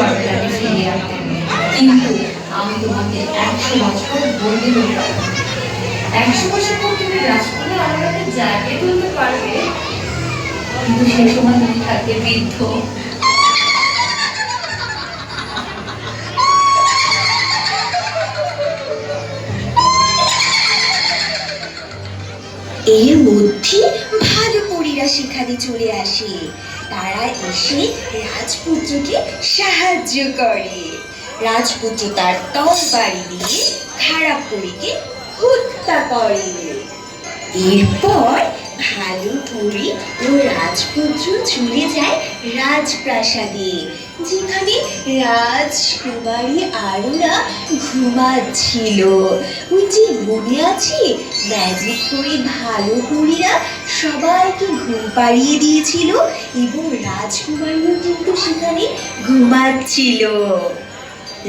পারবে তাকে ফিরিয়ে আনতে কিন্তু আমি তোমাকে একশো বছর বন্দি পারব। একশো বছর পর তুমি রাজকুমার আলোটাকে জাগিয়ে তুলতে পারবে, কিন্তু সে সময় তুমি থাকবে বৃদ্ধ। এর মধ্যে পরীরা সেখানে চলে আসে। তারা এসে রাজপুত্রকে সাহায্য করে। রাজপুত্র তার তরবারি দিয়ে খারাপ পরীকে হত্যা করে। এরপর ভালো পরী ও রাজপুত্র চলে যায় রাজপ্রাসাদে, যেখানে রাজকুমারী আরোরা ঘুমাচ্ছিল। ওই যে মনে আছে ম্যাজিক করে ভালো পরীরা সবাইকে ঘুম পাড়িয়ে দিয়েছিল এবং রাজকুমারীও কিন্তু সেখানে ঘুমাচ্ছিল।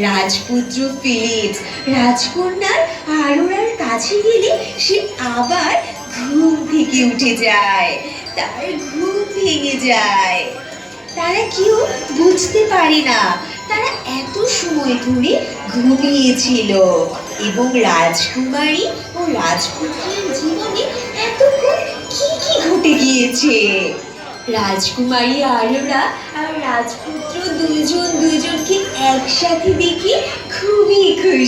রাজপুত্র ফিলিপস, রাজকন্যার আরোরার কাছে গেলে সে আবার ঘুম থেকে উঠে যায়, তার ঘুম ভেঙে যায়। তারা কেউ বুঝতে পারে না, তারা এত সময় ধরে ঘুমিয়েছিল এবং রাজকুমারী ও রাজপুত্রের জীবনে এতক্ষণ কি কি ঘটে গিয়েছে? রাজকুমারী আরোরা আর রাজপুত্র দুজন দুজনকে একসাথে দেখে খুবই খুশি।